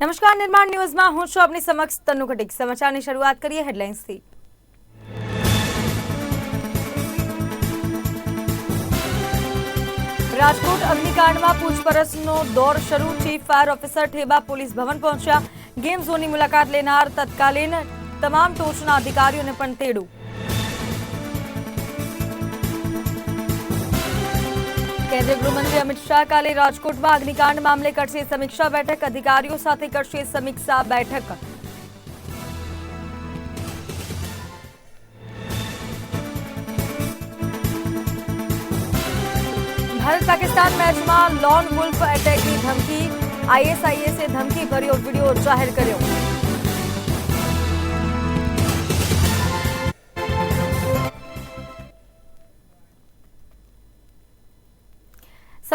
નમસ્કાર નિર્માણ ન્યૂઝમાં હું છું આપની સમક્ષ તનુ ઘટીક સમાચારની શરૂઆત કરીએ હેડલાઇન્સથી. રાજકોટ અગ્નિકાંડમાં પૂછપરછનો દોર શરૂ. Chief fire officer Theba police ભવન પહોંચ્યા. ગેમ ઝોનની મુલાકાત લેનાર તત્કાલીન તમામ ટોચના અધિકારીઓને પણ તેડું. કેન્દ્રીય ગૃહમંત્રી અમિત શાહ કાલે રાજકોટમાં અગ્નિકાંડ મામલે કરશે સમીક્ષા બેઠક અધિકારીઓ સાથે કરશે સમીક્ષા બેઠક ભારત પાકિસ્તાન મેચમાં લોન વુલ્ફ એટેકની ધમકી આઈએસઆઈએસે ધમકી ભર્યો વીડિયો જાહેર કર્યો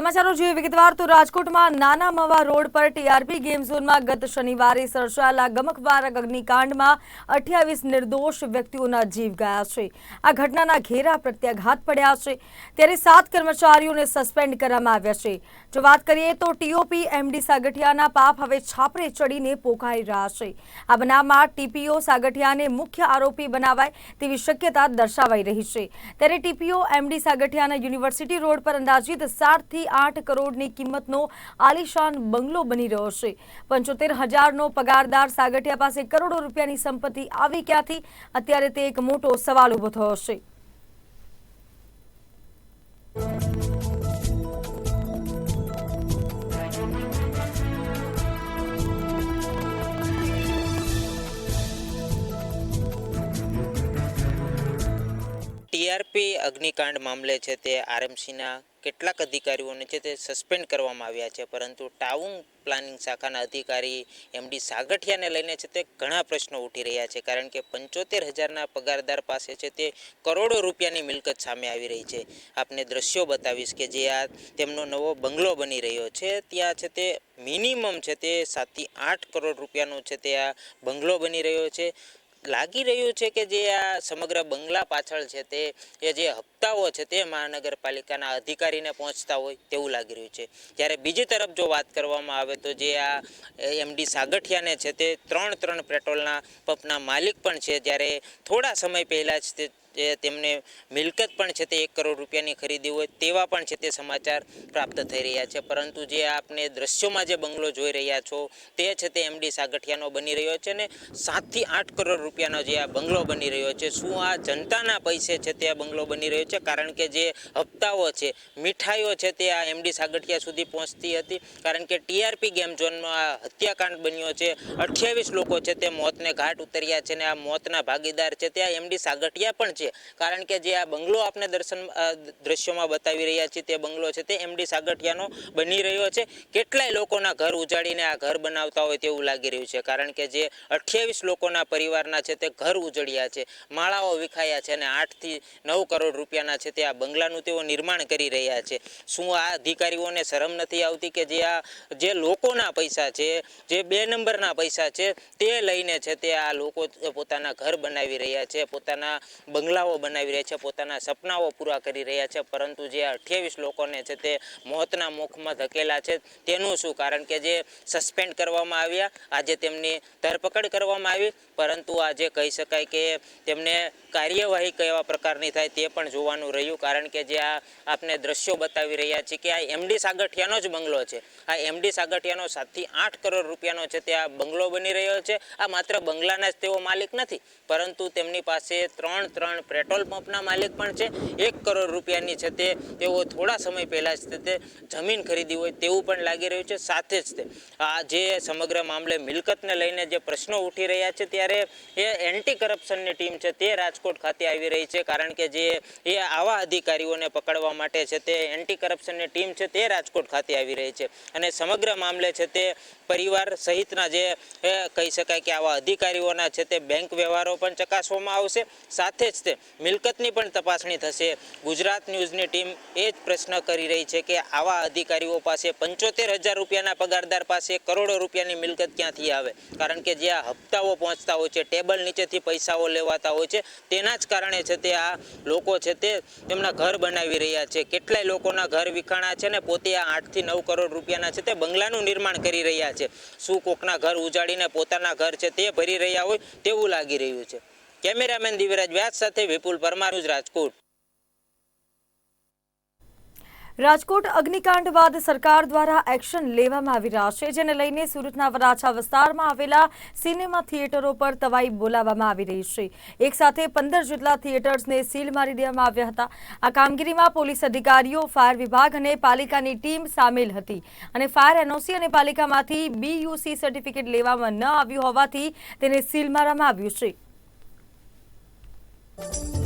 સમાચારો જોઈએ વિગતવાર તો રાજકોટમાં નાના મવા રોડ પર ટીઆરપી ગેમ ઝોનમાં ગત શનિવારે સર્જાયેલા ગમખવાર અગ્નિકાંડમાં અઠ્યાવીસ નિર્દોષ વ્યક્તિઓના જીવ ગયા છે. આ ઘટનાના ઘેરા પ્રત્યાઘાત પડ્યા છે. ત્યારે સાત કર્મચારીઓને સસ્પેન્ડ કરવામાં આવ્યા છે. જો વાત કરીએ તો ટીઓપી એમડી સાગઠિયાના પાપ હવે છાપરે ચડીને પોકારી રહ્યા છે. આ બનાવમાં ટીપીઓ સાગઠિયાને મુખ્ય આરોપી બનાવાય તેવી શક્યતા દર્શાવાઈ રહી છે. ત્યારે ટીપીઓ એમડી સાગઠિયાના યુનિવર્સિટી રોડ પર અંદાજિત સાતથી આઠ કરોડની કિંમતનો આલિશાન બંગલો બની રહ્યો છે. પંચોતેર હજારનો પગારદાર સાગઠિયા પાસે કરોડો રૂપિયાની સંપત્તિ આવી ક્યાંથી? અત્યારે તે એક મોટો સવાલ ઊભો થયો છે. ટીઆરપી અગ્નિકાંડ મામલે છે તે આરએમસીના કેટલાક અધિકારીઓને છે તે સસ્પેન્ડ કરવામાં આવ્યા છે. પરંતુ ટાઉન પ્લાનિંગ શાખાના અધિકારી એમડી સાગઠિયાને લઈને છે તે ઘણા પ્રશ્નો ઉઠી રહ્યા છે. કારણ કે પંચોતેર હજારના પગારદાર પાસે છે તે કરોડો રૂપિયાની મિલકત સામે આવી રહી છે. આપને દ્રશ્યો બતાવીશ કે જે આ તેમનો નવો બંગલો બની રહ્યો છે. ત્યાં છે તે મિનિમમ છે તે સાતથી આઠ કરોડ રૂપિયાનો છે તે આ બંગલો બની રહ્યો છે. લાગી રહ્યું છે કે જે આ સમગ્ર બંગલા પાછળ છે તે, એ જે હપ્તાઓ છે તે મહાનગરપાલિકાના અધિકારીને પહોંચતા હોય તેવું લાગી રહ્યું છે. જ્યારે બીજી તરફ જો વાત કરવામાં આવે તો જે આ એમડી સાગઠિયાને છે તે ત્રણ ત્રણ પેટ્રોલના પંપના માલિક પણ છે. જ્યારે થોડા સમય પહેલાં જ તે જે તેમને મિલકત પણ છે તે એક કરોડ રૂપિયાની ખરીદી હોય તેવા પણ છે તે સમાચાર પ્રાપ્ત થઈ રહ્યા છે. પરંતુ જે આપને દ્રશ્યોમાં જે બંગલો જોઈ રહ્યા છો તે છે તે એમડી સાગઠિયાનો બની રહ્યો છે ને સાતથી આઠ કરોડ રૂપિયાનો જે આ બંગલો બની રહ્યો છે. શું આ જનતાના પૈસે છે તે આ બંગલો બની રહ્યો છે? કારણ કે જે હપ્તાઓ છે, મીઠાઈઓ છે તે આ એમડી સાગઠિયા સુધી પહોંચતી હતી. કારણ કે ટીઆરપી ગેમ ઝોનમાં આ હત્યાકાંડ બન્યો છે. અઠ્યાવીસ લોકો છે તે મોતને ઘાટ ઉતર્યા છે ને આ મોતના ભાગીદાર છે તે આ એમડી સાગઠિયા પણ છે. છે. કારણ કે જે આ બંગલો આપણે દર્શન દ્રશ્યોમાં બતાવી રહ્યા છીએ તે બંગલો છે તે એમડી સાગઠિયાનો બની રહ્યો છે. કેટલાય લોકોના ઘર ઉજાડીને આ ઘર બનાવતા હોય તેવું લાગી રહ્યું છે. કારણ કે જે અઠ્યાવીસ લોકોના પરિવારના છે તે ઘર ઉજળ્યા છે, માળાઓ વિખાયા છે અને આઠથી નવ કરોડ રૂપિયાના છે તે આ બંગલાનું તેઓ નિર્માણ કરી રહ્યા છે. શું આ અધિકારીઓને શરમ નથી આવતી કે જે આ, જે લોકોના પૈસા છે, જે બે નંબરના પૈસા છે તે લઈને છે તે આ લોકો પોતાના ઘર બનાવી રહ્યા છે, પોતાના બંગલાઓ બનાવી રહ્યા છે, પોતાના સપનાઓ પૂરા કરી રહ્યા છે, પરંતુ જે અઠ્યાવીસ લોકોને છે તે મોતના મુખમાં ધકેલા છે, તેનું શું કારણ કે જે સસ્પેન્ડ કરવામાં આવ્યા, આજે તેમની ધરપકડ કરવામાં આવી, પરંતુ આજે કહી શકાય કે તેમને કાર્યવાહી કેવા પ્રકારની થાય તે પણ જોવાનું રહ્યું, કારણ કે જે આ આપને દ્રશ્યો બતાવી રહ્યા છે કે આ એમડી સાગઠિયાનો જ બંગલો છે. આ એમડી સાગઠિયાનો સાતથી આઠ કરોડ રૂપિયાનો છે તે આ બંગલો બની રહ્યો છે. આ માત્ર બંગલાના જ તેઓ માલિક નથી, પરંતુ તેમની પાસે ત્રણ ત્રણ પેટ્રોલ પંપના માલિક પણ છે. એક કરોડ રૂપિયાની છે તે. તેઓ થોડા સમય પહેલાં જ તે જમીન ખરીદી હોય તેવું પણ લાગી રહ્યું છે. સાથે જ તે. આ જે સમગ્ર મામલે મિલકતને લઈને જે પ્રશ્નો ઉઠી રહ્યા છે ત્યારે એ એન્ટી કરપ્શનની ટીમ છે તે રાજકોટ ખાતે આવી રહી છે. કારણ કે જે એ આવા અધિકારીઓને પકડવા માટે છે તે એન્ટી કરપ્શનની ટીમ છે તે રાજકોટ ખાતે આવી રહી છે. અને સમગ્ર મામલે છે તે પરિવાર સહિતના જે કહી શકાય કે આવા અધિકારીઓના છે તે બેંક વ્યવહારો પણ ચકાસવામાં આવશે. સાથે જ તે મિલકતની પણ તપાસણી થશે. ગુજરાત ન્યૂઝની ટીમ એ જ પ્રશ્ન કરી રહી છે કે આવા અધિકારીઓ પાસે પંચોતેર હજાર રૂપિયાના પગારદાર પાસે કરોડો રૂપિયાની મિલકત ક્યાંથી આવે? કારણ કે જે આ હપ્તાઓ પહોંચતા હોય છે, ટેબલ નીચેથી પૈસાઓ લેવાતા હોય છે, તેના જ કારણે છે તે આ લોકો છે તે તેમના ઘર બનાવી રહ્યા છે. કેટલાય લોકોના ઘર વિખાણા છે ને પોતે આ આઠથી નવ કરોડ રૂપિયાના છે તે બંગલાનું નિર્માણ કરી રહ્યા છે. શું કોકના ઘર ઉજાડીને પોતાના ઘર છે તે ભરી રહ્યા હોય તેવું લાગી રહ્યું છે. કેમેરામેન દિવ્યરાજ વ્યાસ સાથે વિપુલ પરમાર રાજકોટ. રાજકોટ અગ્નિકાંડ બાદ સરકાર દ્વારા એક્શન લેવામાં આવી રહ્યા છે, જેને લઈને સુરતના વરાછા વિસ્તારમાં આવેલા સિનેમા થિયેટરો પર તવાઈ બોલાવવામાં આવી રહી છે. એક સાથે પંદર જેટલા થિયેટર્સને સીલ મારી દેવામાં આવ્યા હતા. આ કામગીરીમાં પોલીસ અધિકારીઓ, ફાયર વિભાગ અને પાલિકાની ટીમ સામેલ હતી અને ફાયર એનઓસી અને પાલિકામાંથી બીયુસી સર્ટિફિકેટ લેવામાં ન આવ્યું હોવાથી તેને સીલ મારવામાં આવ્યું છે. Thank you.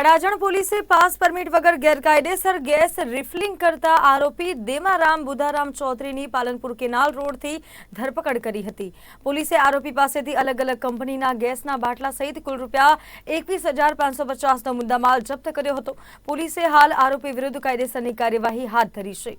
અડાજણ પોલીસે પાસ પરમિટ વગર ગેરકાયદેસર ગેસ રિફિલિંગ કરતા આરોપી દેમારામ બુધારામ ચૌધરીની પાલનપુર કેનાલ રોડથી ધરપકડ કરી હતી. પોલીસે આરોપી પાસેથી અલગ અલગ કંપનીના ગેસના બાટલા સહિત કુલ રૂપિયા એકવીસ હજાર પાંચસો પચાસનો મુદ્દામાલ જપ્ત કર્યો હતો. પોલીસે હાલ આરોપી વિરુદ્ધ કાયદેસરની કાર્યવાહી હાથ ધરી છે.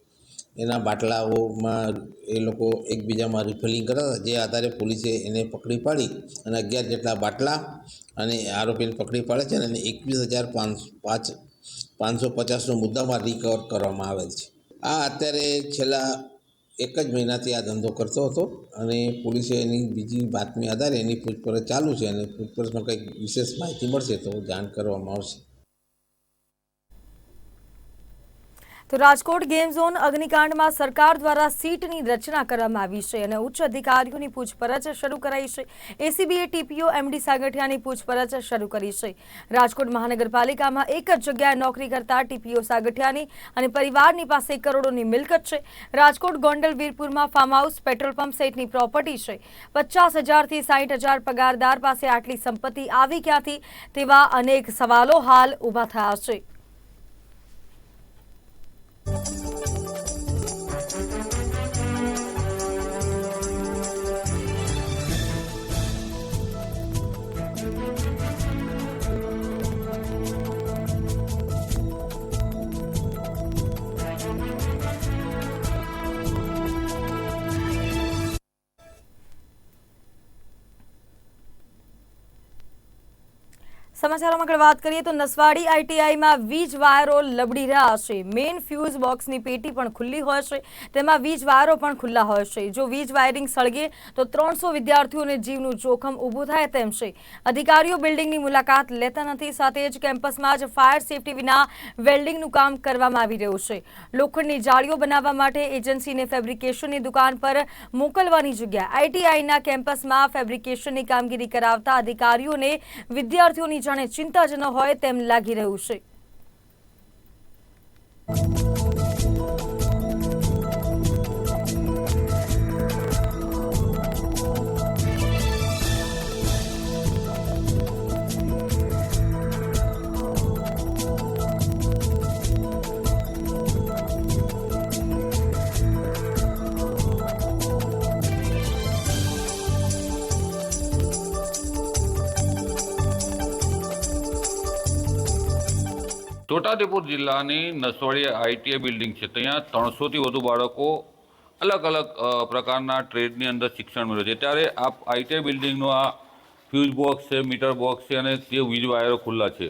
એના બાટલાઓમાં એ લોકો એકબીજામાં રિફિલિંગ કરતા હતા. જે આધારે પોલીસે એને પકડી પાડી અને અગિયાર જેટલા બાટલા અને આરોપીને પકડી પાડે છે અને એકવીસ હજાર પાંચ પાંચ, પાંચસો પચાસનો મુદ્દામાં રિકવર કરવામાં આવેલ છે. આ અત્યારે છેલ્લા એક જ મહિનાથી આ ધંધો કરતો હતો અને પોલીસે એની બીજી બાતમી આધારે એની પૂછપરછ ચાલુ છે અને પૂછપરછમાં કંઈક વિશેષ માહિતી મળશે તો જાણ કરવામાં આવશે. તો રાજકોટ ગેમ ઝોન અગ્નિકાંડમાં સરકાર દ્વારા સીટની રચના કરવામાં આવી છે અને ઉચ્ચ અધિકારીઓની પૂછપરછ શરૂ કરાઈ છે. એસીબીએ ટીપીઓ એમડી સાગઠિયાની પૂછપરછ શરૂ કરી છે. રાજકોટ મહાનગરપાલિકામાં એક જ જગ્યાએ નોકરી કરતા ટીપીઓ સાગઠિયાની અને પરિવારની પાસે કરોડોની મિલકત છે. રાજકોટ ગોંડલ વીરપુરમાં ફાર્મ હાઉસ પેટ્રોલ પંપ સહિતની પ્રોપર્ટી છે. પચાસ હજારથી સાઠ હજાર પગારદાર પાસે આટલી સંપત્તિ આવી ક્યાંથી? તેવા અનેક સવાલો હાલ ઊભા થયા છે. Música સમાચારોમાં આગળ વાત કરીએ તો નસવાડી આઈટીઆઈમાં વીજ વાયરો લબડી રહ્યા છે. મેઇન ફ્યુઝ બોક્સની પેટી પણ ખુલ્લી હોય છે. તેમાં વીજ વાયરો પણ ખુલ્લા હોય છે. જો વીજ વાયરિંગ સળગે તો ત્રણસો વિદ્યાર્થીઓને જીવનું જોખમ ઊભું થાય તેમ છે. અધિકારીઓ બિલ્ડિંગની મુલાકાત લેતા નથી. સાથે જ કેમ્પસમાં જ ફાયર સેફટી વિના વેલ્ડિંગનું કામ કરવામાં આવી રહ્યું છે. લોખંડની જાળીઓ બનાવવા માટે એજન્સીને ફેબ્રિકેશનની દુકાન પર મોકલવાની જગ્યા. આઈટીઆઈના કેમ્પસમાં ફેબ્રિકેશનની કામગીરી કરાવતા અધિકારીઓને વિદ્યાર્થીઓની જાણે ચિંતા જ ન હોય તેમ લાગી રહ્યું છે છોટાઉદેપુર જિલ્લાની નસવાડી આઈટીઆઈ બિલ્ડિંગ છે. ત્યાં ત્રણસોથી વધુ બાળકો અલગ અલગ પ્રકારના ટ્રેડની અંદર શિક્ષણ મેળવે છે. ત્યારે આ આઈટીઆઈ બિલ્ડિંગનો આ ફ્યુઝ બોક્સ છે, મીટર બોક્સ છે અને તે વીજ વાયરો ખુલ્લા છે.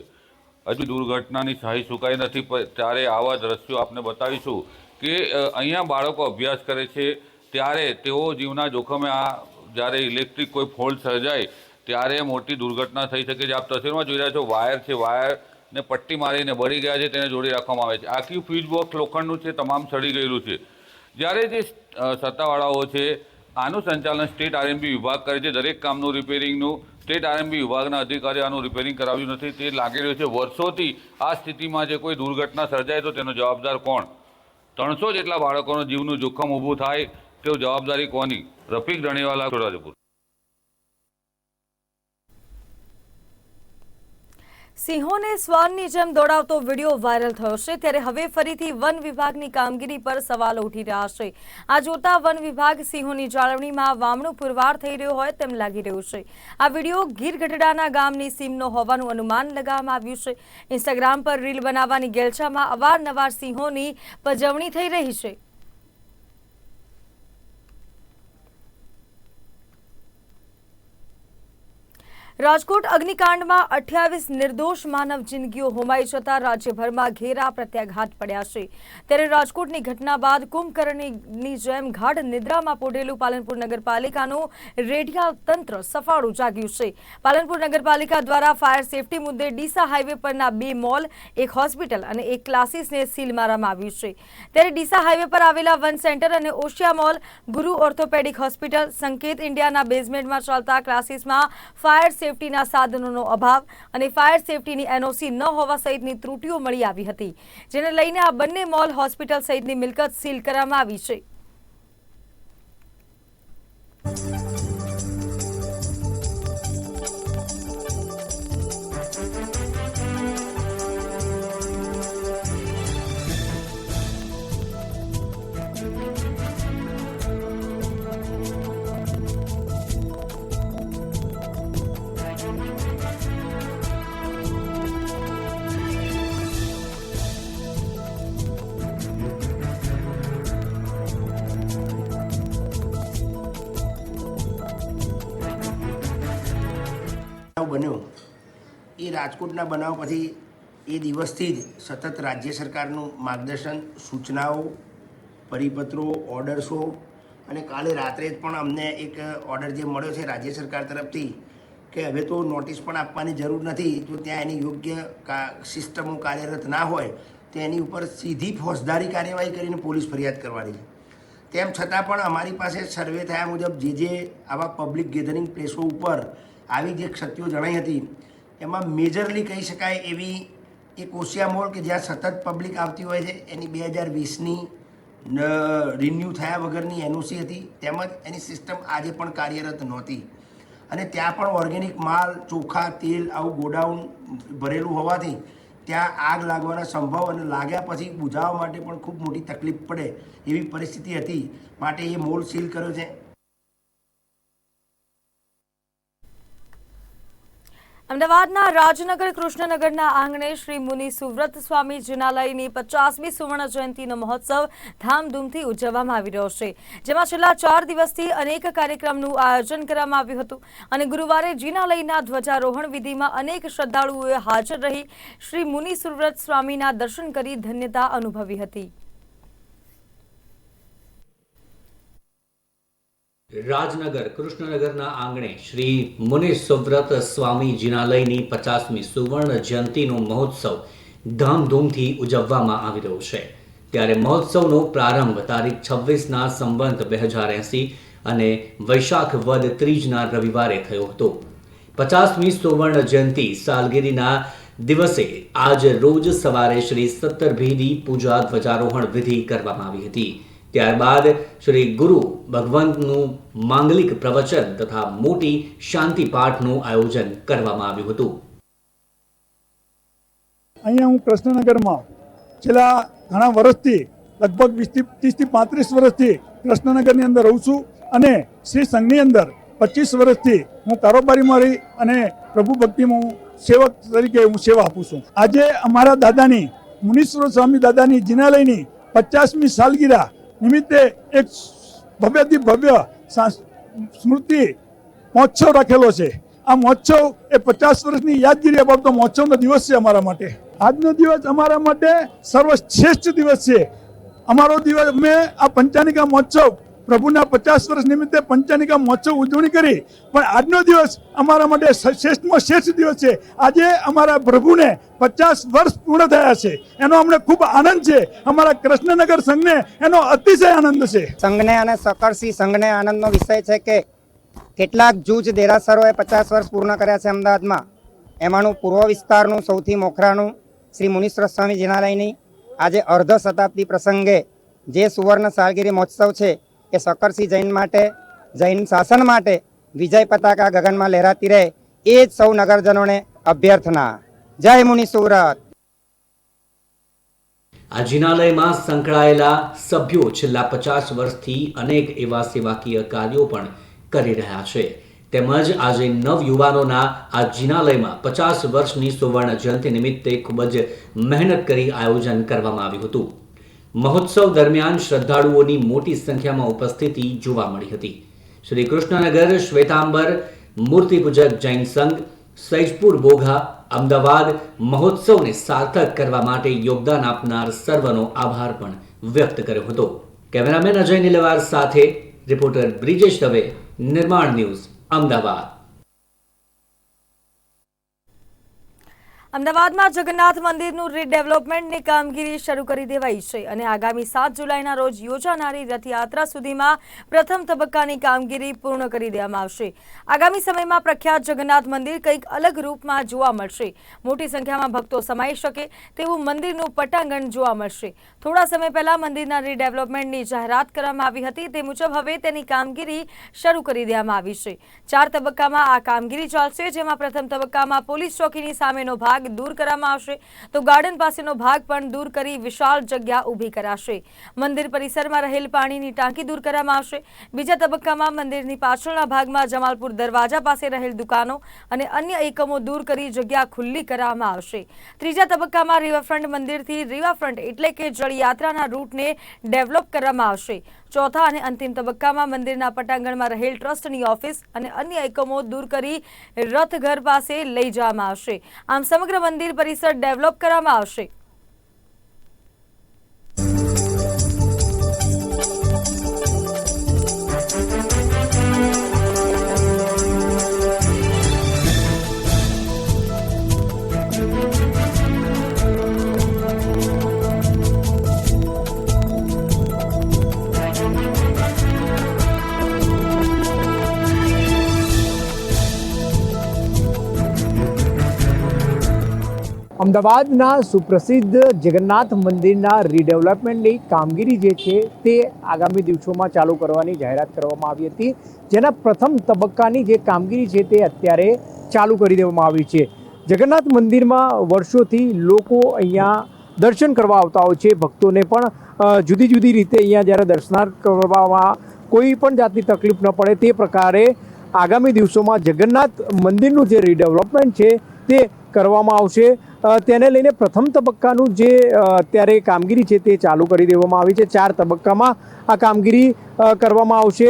હજુ દુર્ઘટનાની સહાય સુકાઈ નથી ત્યારે આવા દ્રશ્યો આપને બતાવીશું કે અહીંયા બાળકો અભ્યાસ કરે છે. ત્યારે તેઓ જીવના જોખમે આ, જ્યારે ઇલેક્ટ્રિક કોઈ ફોલ્ટ સર્જાય, ત્યારે મોટી દુર્ઘટના થઈ શકે છે. આપ તસવીરમાં જોઈ રહ્યા છો, વાયર છે, વાયર ને પટ્ટી મારીને બળી ગયા છે, તેને જોડી રાખવામાં આવે છે. આખી ફ્યુઝ બોક્સ લોખંડનું છે, તમામ સડી ગયેલું છે. જ્યારે જે સત્તાવાળાઓ છે, આનું સંચાલન સ્ટેટ આરએમબી વિભાગ કરે છે, દરેક કામનું રિપેરિંગનું સ્ટેટ આરએમબી વિભાગના અધિકારીઓ આનું રિપેરિંગ કરાવ્યું નથી, તે લાગી રહ્યું છે. વર્ષોથી આ સ્થિતિમાં જે કોઈ દુર્ઘટના સર્જાય તો તેનો જવાબદાર કોણ? ત્રણસો જેટલા બાળકોનું જીવનું જોખમ ઊભું થાય, તેઓ જવાબદારી કોની? રફીક ધણીવાલા છોટાઉદેપુર સિંહોને શ્વાનની જેમ દોડાવતો વીડિયો વાયરલ થયો છે, ત્યારે હવે ફરીથી વન વિભાગની કામગીરી પર સવાલો ઉઠી રહ્યા છે. આ જોતા વન વિભાગ સિંહોની જાળવણીમાં વામણું પુરવાર થઈ રહ્યો હોય તેમ લાગી રહ્યું છે. આ વીડિયો ગીર ગઢડાના ગામની સીમનો હોવાનું અનુમાન લગાવવામાં આવ્યું છે. ઇન્સ્ટાગ્રામ પર રીલ બનાવવાની ગેલછામાં અવારનવાર સિંહોની પજવણી થઈ રહી છે. રાજકોટ અગ્નિકાંડમાં અઠ્યાવીસ નિર્દોષ માનવ જિંદગીઓ હોમાઈ જતા રાજ્યભરમાં ઘેરા પ્રત્યાઘાત પડ્યા છે. ત્યારે રાજકોટની ઘટના બાદ કુંભકર્ણની જેમ ગાઢ નિદ્રામાં પોઢેલું પાલનપુર નગરપાલિકાનું રેઢિયા તંત્ર સફાળું જાગ્યું છે. પાલનપુર નગરપાલિકા દ્વારા ફાયર સેફટી મુદ્દે ડીસા હાઈવે પરના બે મોલ, એક હોસ્પિટલ અને એક ક્લાસીસને સીલ મારવામાં આવ્યું છે. ત્યારે ડીસા હાઈવે પર આવેલા વન સેન્ટર અને Osia mall, Guru orthopaedic hospital, Sanket ઇન્ડિયાના બેઝમેન્ટમાં ચાલતા ક્લાસીસમાં ફાયર સેફટીના સાધનોનો અભાવ અને ફાયર સેફટીની એનઓસી ન હોવા સહિતની ત્રુટીઓ મળી આવી હતી, જેને લઈને આ બંને મોલ હોસ્પિટલ સહિતની મિલકત સીલ કરવામાં આવી છે. બન્યો. એ રાજકોટના બનાવ પછી એ દિવસથી જ સતત રાજ્ય સરકારનું માર્ગદર્શન, સૂચનાઓ, પરિપત્રો, ઓર્ડર્સો અને કાલે રાત્રે જ પણ અમને એક ઓર્ડર જે મળ્યો છે રાજ્ય સરકાર તરફથી કે હવે તો નોટિસ પણ આપવાની જરૂર નથી. જો ત્યાં એની યોગ્ય કા, સિસ્ટમો કાર્યરત ના હોય, તો એની ઉપર સીધી ફોજદારી કાર્યવાહી કરીને પોલીસ ફરિયાદ કરવાની છે. તેમ છતાં પણ અમારી પાસે સર્વે થયા મુજબ જે જે આવા પબ્લિક ગેધરિંગ પ્લેસો ઉપર આવી જે ક્ષતિઓ જણાઈ હતી, એમાં મેજરલી કહી શકાય એવી એક ઓશિયા મોલ કે જ્યાં સતત પબ્લિક આવતી હોય છે, એની બે હજાર વીસની રિન્યૂ થયા વગરની એનઓસી હતી, તેમજ એની સિસ્ટમ આજે પણ કાર્યરત નહોતી. અને ત્યાં પણ ઓર્ગેનિક માલ, ચોખા, તેલ આવું ગોડાઉન ભરેલું હોવાથી ત્યાં આગ લાગવાના સંભવ અને લાગ્યા પછી બુઝાવવા માટે પણ ખૂબ મોટી તકલીફ પડે એવી પરિસ્થિતિ હતી. માટે એ મોલ સીલ કર્યો છે. અમદાવાદના રાજનગર કૃષ્ણનગરના આંગણે શ્રી મુનિ સુવ્રત સ્વામી જિનાલયની પચાસમી સુવર્ણ જયંતિનો મહોત્સવ ધામધૂમથી ઉજવવામાં આવી રહ્યો છે. જેમાં છેલ્લા ચાર દિવસથી અનેક કાર્યક્રમનું આયોજન કરવામાં આવ્યું હતું અને ગુરુવારે જિનાલયના ધ્વજારોહણ વિધિમાં અનેક શ્રદ્ધાળુઓએ હાજર રહી શ્રી મુનિ સુવ્રત સ્વામીના દર્શન કરી ધન્યતા અનુભવી હતી. રાજનગર, કૃષ્ણનગરના આંગણે શ્રી મુનિ સુવ્રત સ્વામી જિનાલયની પચાસમી સુવર્ણ જયંતિનો મહોત્સવ ધામધૂમથી ઉજવવામાં આવી રહ્યો છે. ત્યારે મહોત્સવનો પ્રારંભ તારીખ છવ્વીસના સંબંધ બે હજાર એંસી અને વૈશાખ વદ ત્રીજના રવિવારે થયો હતો. પચાસમી સુવર્ણ જયંતિ સાલગીરીના દિવસે આજ રોજ સવારે શ્રી સત્તરભીની પૂજા ધ્વજારોહણ વિધિ કરવામાં આવી હતી. ત્યારબાદ શ્રી ગુરુ ભગવંતનું માંગલિક પ્રવચન તથા મોટી શાંતિ પાઠનું આયોજન કરવામાં આવ્યું હતું. અહીંયા હું કૃષ્ણનગરમાં છેલ્લા ઘણા વર્ષથી, લગભગ વીસથી ત્રીસથી પાંત્રીસ વર્ષથી કૃષ્ણનગરની અંદર રહું છું અને શ્રી સંઘની અંદર પચીસ વર્ષથી હું કારોબારીમાં રહી અને પ્રભુ ભક્તિમાં સેવક તરીકે હું સેવા આપું છું. આજે અમારા દાદાની મુનીશ્વર સ્વામી દાદાની જિનાલયની પચાસમી સાલગીરા નિમિત્તે એક ભવ્યથી ભવ્ય સ્મૃતિ મહોત્સવ રાખેલો છે. આ મહોત્સવ એ પચાસ વર્ષની યાદગીરી અપાવતો મહોત્સવનો દિવસ છે અમારા માટે. આજનો દિવસ અમારા માટે સર્વશ્રેષ્ઠ દિવસ છે. અમારો દિવસ અમે આ પંચાનિકા મહોત્સવ પ્રભુના પચાસ વર્ષ નિમિત્તે પંચાનિકા મહોત્સવ ઉજવણી કરી. પણ આજનો દિવસ અમારા માટે શ્રેષ્ઠમાં શ્રેષ્ઠ દિવસ છે. આજે અમારા પ્રભુને પચાસ વર્ષ પૂર્ણ થયા છે. એનો અમને ખૂબ આનંદ છે. અમારા કૃષ્ણનગર સંઘને એનો અતિશય આનંદ છે. સંઘને અને સકરસિંહ સંઘને આનંદનો વિષય છે કે કેટલાક જૂજ દેરાસરોએ પચાસ વર્ષ પૂર્ણ કર્યા છે અમદાવાદમાં. એમાંનું પૂર્વ વિસ્તારનું સૌથી મોખરાનું શ્રી મુનીશ્વર સ્વામી જિનાલયની આજે અર્ધ શતાબ્દી પ્રસંગે જે સુવર્ણ સાલગીરી મહોત્સવ છે એ સકરસિંહ જૈન માટે, જૈન શાસન માટે વિજય પતાકા ગગનમાં લહેરાતી રહે એ જ સૌ નગરજનોને અભ્યર્થના. જય મુનિ સુરત. આ જિનાલયમાં સંકળાયેલા સભ્યો છેલ્લા પચાસ વર્ષથી અનેક એવા સેવાકીય કાર્યો પણ કરી રહ્યા છે. તેમજ આજે નવ યુવાનોના આ જિનાલયમાં પચાસ વર્ષની સુવર્ણ જયંતિ નિમિત્તે ખૂબ જ મહેનત કરી આયોજન કરવામાં આવ્યું હતું. મહોત્સવ દરમિયાન શ્રદ્ધાળુઓની મોટી સંખ્યામાં ઉપસ્થિતિ જોવા મળી હતી. શ્રી કૃષ્ણનગર શ્વેતાંબર, મૂર્તિપૂજક જૈન સંઘ, સૈજપુર બોઘા, અમદાવાદ મહોત્સવને સાર્થક કરવા માટે યોગદાન આપનાર સર્વનો આભાર પણ વ્યક્ત કર્યો હતો. કેમેરામેન અજય નિલવાર સાથે રિપોર્ટર બ્રિજેશ દવે, નિર્માણ ન્યૂઝ, અમદાવાદ. અમદાવાદમાં જગન્નાથ મંદિરનું રીડેવલપમેન્ટની કામગીરી શરૂ કરી દેવાઈ છે અને આગામી સાત જુલાઈના રોજ યોજાનારી રથયાત્રા સુધીમાં પ્રથમ તબક્કાની કામગીરી પૂર્ણ કરી દેવામાં આવશે. આગામી સમયમાં પ્રખ્યાત જગન્નાથ મંદિર કંઈક અલગ રૂપમાં જોવા મળશે. મોટી સંખ્યામાં ભક્તો સમાઈ શકે તેવું મંદિરનું પટાંગણ જોવા મળશે. થોડા સમય પહેલા મંદિરના રીડેવલપમેન્ટની જાહેરાત કરવામાં આવી હતી. તે મુજબ હવે તેની કામગીરી શરૂ કરી દેવામાં આવી છે. ચાર તબક્કામાં આ કામગીરી ચાલશે, જેમાં પ્રથમ તબક્કામાં પોલીસ ચોકીની સામેનો ભાગ દૂર કરવામાં આવશે. તો ગાર્ડન પાસેનો ભાગ પણ દૂર કરી વિશાળ જગ્યા ઊભી કરાશે. મંદિર પરિસરમાં રહેલ પાણીની ટાંકી દૂર કરવામાં આવશે. બીજા તબક્કામાં મંદિરની પાછળના ભાગમાં જમાલપુર દરવાજા પાસે રહેલ દુકાનો અને અન્ય એકમો દૂર કરી જગ્યા ખુલ્લી કરવામાં આવશે. ત્રીજા તબક્કામાં રિવરફ્રન્ટ મંદિરથી રિવરફ્રન્ટ એટલે કે જળયાત્રાના રૂટને ડેવલપ કરવામાં આવશે. ચોથા અને અંતિમ તબક્કામાં મંદિરના પટાંગણમાં રહેલ ટ્રસ્ટની ઓફિસ અને અન્ય એકમો દૂર કરી રથઘર પાસે લઈ જવામાં આવશે. આમ સમગ્ર મંદિર પરિસર ડેવલપ કરવામાં આવશે. અમદાવાદના સુપ્રસિદ્ધ જગન્નાથ મંદિરના રીડેવલપમેન્ટની કામગીરી જે છે તે આગામી દિવસોમાં ચાલુ કરવાની જાહેરાત કરવામાં આવી હતી. જેના પ્રથમ તબક્કાની જે કામગીરી છે તે અત્યારે ચાલુ કરી દેવામાં આવી છે. જગન્નાથ મંદિરમાં વર્ષોથી લોકો અહીંયા દર્શન કરવા આવતા હોય છે, ભક્તોને પણ જુદી જુદી રીતે અહીંયા જ્યારે દર્શનાર્થ કરવામાં કોઈ પણ જાતની તકલીફ ન પડે તે પ્રકારે આગામી દિવસોમાં જગન્નાથ મંદિરનું જે રીડેવલપમેન્ટ છે તે કરવામાં આવશે. તેને લઈને પ્રથમ તબક્કાનું જે અત્યારે કામગીરી છે તે ચાલુ કરી દેવામાં આવી છે. ચાર તબક્કામાં આ કામગીરી કરવામાં આવશે.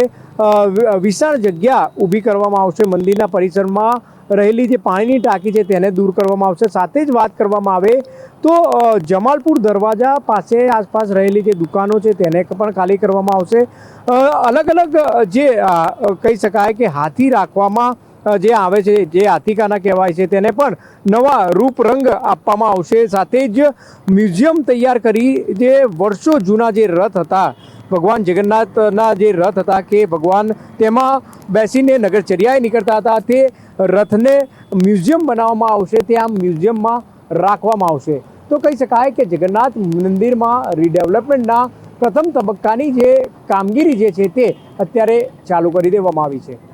વિશાળ જગ્યા ઊભી કરવામાં આવશે. મંદિરના પરિસરમાં રહેલી જે પાણીની ટાંકી છે તેને દૂર કરવામાં આવશે. સાથે જ વાત કરવામાં આવે તો જમાલપુર દરવાજા પાસે આસપાસ રહેલી જે દુકાનો છે તેને પણ ખાલી કરવામાં આવશે. અલગ અલગ જે કહી શકાય કે હાથી રાખવામાં જે આવે છે, જે હાથીખાના કહેવાય છે, તેને પણ નવા રૂપ રંગ આપવામાં આવશે. સાથે જ મ્યુઝિયમ તૈયાર કરી જે વર્ષો જૂના જે રથ હતા, ભગવાન જગન્નાથના જે રથ હતા કે ભગવાન તેમાં બેસીને નગરચર્યાએ નીકળતા હતા, તે રથને મ્યુઝિયમ બનાવવામાં આવશે, તે આ મ્યુઝિયમમાં રાખવામાં આવશે. તો કહી શકાય કે જગન્નાથ મંદિરમાં રીડેવલપમેન્ટના પ્રથમ તબક્કાની જે કામગીરી જે છે તે અત્યારે ચાલુ કરી દેવામાં આવી છે.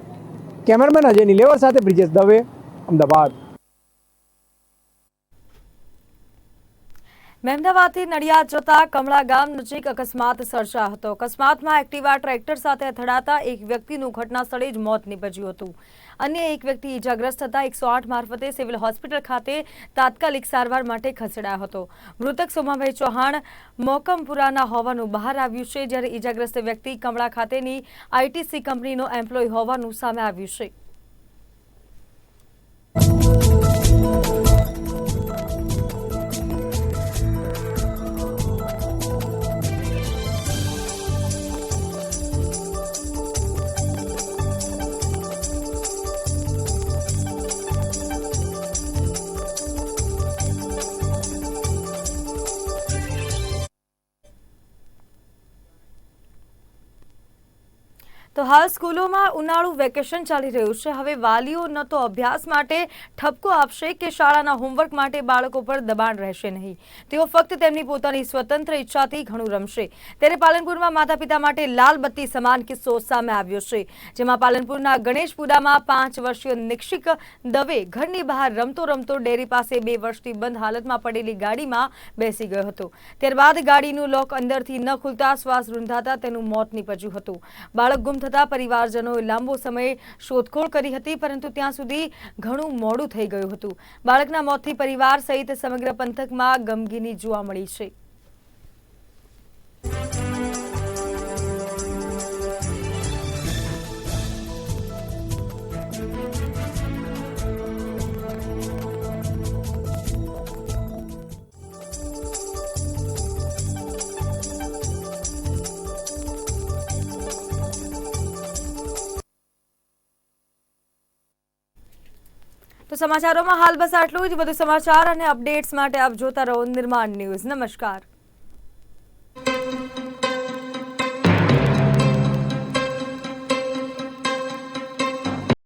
કેમેરામેન અજય નિલેવર સાથે બ્રિજેશ દવે અમદાવાદ. મહેમદાવાદથી નડિયાદ જતા કમળા ગામ નજીક અકસ્માત સર્જાયો હતો. અકસ્માતમાં એક્ટિવા ટ્રેક્ટર સાથે અથડાતા એક વ્યક્તિનું ઘટના સ્થળે જ મોત નીપજ્યું હતું. અન્ય એક વ્યક્તિ ઈજાગ્રસ્ત થતા એકસો આઠ મારફતે સિવિલ હોસ્પિટલ ખાતે તાત્કાલિક સારવાર માટે ખસેડાયો હતો. મૃતક સોમાભાઈ ચૌહાણ મોકમપુરાના હોવાનું બહાર આવ્યું છે, જ્યારે ઈજાગ્રસ્ત વ્યક્તિ કમળા ખાતેની આઈટીસી કંપનીનો એમ્પ્લોય હોવાનું સામે આવ્યું છે. તો હાલ સ્કૂલોમાં ઉનાળુ વેકેશન ચાલી રહ્યું છે. હવે વાલીઓ ન તો અભ્યાસ માટે ઠપકો આપશે કે શાળાના હોમવર્ક માટે બાળકો પર દબાણ રહેશે નહીં. તેઓ ફક્ત તેમની પોતાની સ્વતંત્ર ઈચ્છાથી ઘણું રમશે. ત્યારે પાલનપુરમાં માતા પિતા માટે લાલ બત્તી સમાન કિસ્સો સામે આવ્યો છે. જેમાં પાલનપુરના ગણેશપુરામાં પાંચ વર્ષીય નિક્ષિક દવે ઘરની બહાર રમતો રમતો ડેરી પાસે બે વર્ષથી બંધ હાલતમાં પડેલી ગાડીમાં બેસી ગયો હતો. ત્યારબાદ ગાડીનું લોક અંદરથી ન ખુલતા શ્વાસ રૂંધાતા તેનું મોત નીપજ્યું હતું. બાળક ગુમ થતા પરિવારજનોએ લાંબો સમય શોધખોળ કરી હતી, પરંતુ ત્યાં સુધી ઘણું મોડું થઈ ગયું હતું. બાળકના મોતથી પરિવાર સહિત સમગ્ર પંથકમાં ગમગીની જોવા મળી છે. સમાચારોમાં હાલ બસ આટલું જ. વધુ સમાચાર અને અપડેટ્સ માટે આપ જોતા રહો નિર્માણ ન્યૂઝ. નમસ્કાર.